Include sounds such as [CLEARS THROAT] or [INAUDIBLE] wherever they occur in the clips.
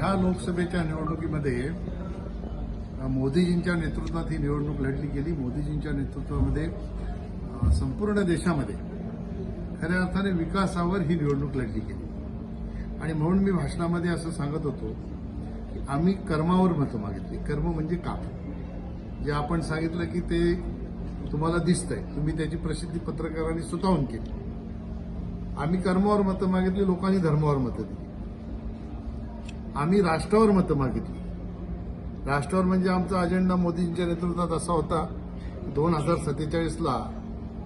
ह्या लोकसभेच्या निवडणुकीमध्ये मोदीजींच्या नेतृत्वात ही निवडणूक लढली गेली. मोदीजींच्या नेतृत्वामध्ये संपूर्ण देशामध्ये खऱ्या अर्थाने विकासावर ही निवडणूक लढली गेली. आणि म्हणून मी भाषणामध्ये असं सांगत होतो की आम्ही कर्मावर मतं मागितली. कर्म म्हणजे काम जे आपण सांगितलं की ते तुम्हाला दिसतंय. तुम्ही त्याची प्रसिद्धी पत्रकारांनी स्वतःहून केली. आम्ही कर्मावर मतं मागितली लोकांनी धर्मावर मतं दिली. आम्ही राष्ट्रावर मतं मागितली. राष्ट्रावर म्हणजे आमचा अजेंडा मोदींच्या नेतृत्वात असा होता दोन हजार सत्तेचाळीसला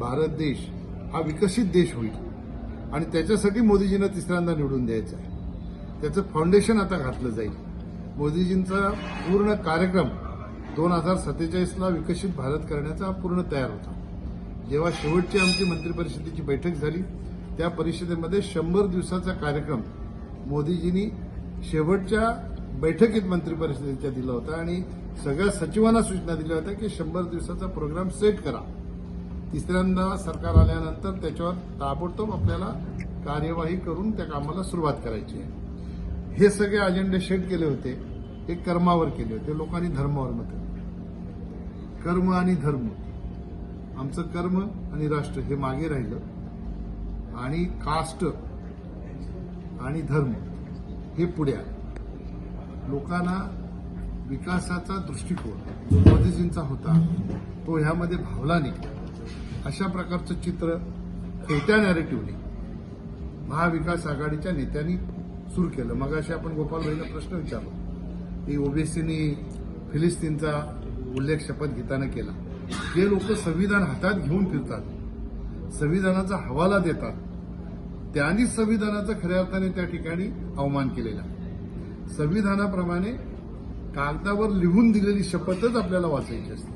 भारत देश हा विकसित देश होईल आणि त्याच्यासाठी मोदीजींना तिसऱ्यांदा निवडून द्यायचं आहे. त्याचं फाउंडेशन आता घातलं जाईल. मोदीजींचा पूर्ण कार्यक्रम दोन हजार सत्तेचाळीसला विकसित भारत करण्याचा पूर्ण तयार होता. जेव्हा शेवटची आमची मंत्रिपरिषदेची बैठक झाली त्या परिषदेमध्ये शंभर दिवसाचा कार्यक्रम मोदीजींनी शेवटच्या बैठकीत मंत्री परिषदेच्या दिला होता आणि सगळ्या सचिवांना सूचना दिल्या होत्या की शंभर दिवसाचा प्रोग्राम सेट करा. तिसऱ्यांदा सरकार आल्यानंतर त्याच्यावर ताबडतोब आपल्याला कार्यवाही करून त्या कामाला सुरुवात करायची आहे. हे सगळे अजेंडे सेट केले होते. हे कर्मावर केले होते. लोकांनी धर्मावर मत कर्म आणि धर्म. आमचं कर्म आणि राष्ट्र हे मागे राहिलं. आणि कास्ट आणि धर्म. हे पुढे आले. लोकांना विकासाचा दृष्टिकोन जो मोदीजींचा होता तो ह्यामध्ये भावला नाही. अशा प्रकारचं चित्र खोट्या नॅरेटिव्हने महाविकास आघाडीच्या नेत्यांनी सुरू केलं. मग अशी आपण गोपालभाईला प्रश्न विचारला. की ओबीसीनी फिलिस्तीनचा उल्लेख शपथ घेताना केला. जे लोक संविधान हातात घेऊन फिरतात संविधानाचा हवाला देतात त्यांनी संविधानाचा खऱ्या अर्थाने त्या ठिकाणी अवमान केलेला संविधानाप्रमाणे कागदावर लिहून दिलेली शपथच आपल्याला वाचायची असते.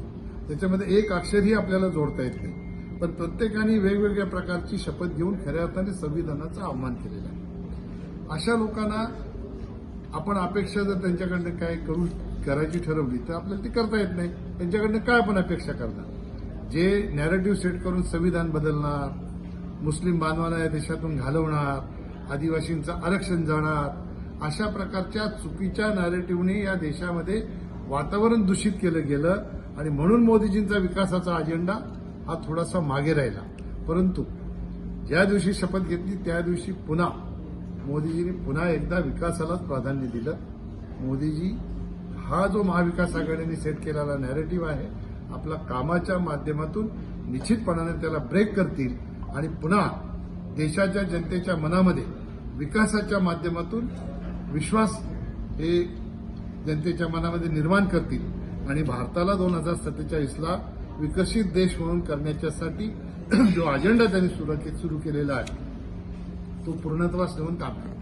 त्याच्यामध्ये एक अक्षरही आपल्याला जोडता येत नाही. पण प्रत्येकाने वेगवेगळ्या प्रकारची शपथ घेऊन खऱ्या अर्थाने संविधानाचा अवमान केलेला आहे. अशा लोकांना आपण अपेक्षा जर त्यांच्याकडनं काय करू करायची ठरवली तर आपल्याला ती करता येत नाही. त्यांच्याकडनं काय आपण अपेक्षा करणार? जे नॅरेटिव्ह सेट करून संविधान बदलणार मुस्लिम बांधवांना या देशातून घालवणार आदिवासींचं आरक्षण जाणार अशा प्रकारच्या चुकीच्या नॅरेटिव्हने या देशामध्ये वातावरण दूषित केलं गेलं आणि म्हणून मोदीजींचा विकासाचा अजेंडा हा थोडासा मागे राहिला. परंतु ज्या दिवशी शपथ घेतली त्या दिवशी पुन्हा मोदीजींनी पुन्हा एकदा विकासालाच प्राधान्य दिलं. मोदीजी हा जो महाविकास आघाडीने सेट केलेला नॅरेटिव्ह आहे आपला कामाच्या माध्यमातून निश्चितपणाने त्याला ब्रेक करतील. आणि पुन्हा देशाच्या जनतेच्या मनामध्ये विकासाच्या माध्यमातून विश्वास हे जनतेच्या मनामध्ये निर्माण करतील. आणि भारताला दोन हजार सत्तेचाळीसला विकसित देश म्हणून करण्याच्यासाठी [CLEARS THROAT] जो अजेंडा त्यांनी सुरू सुरू केलेला आहे तो पूर्णत्वास नेऊन काम करेल.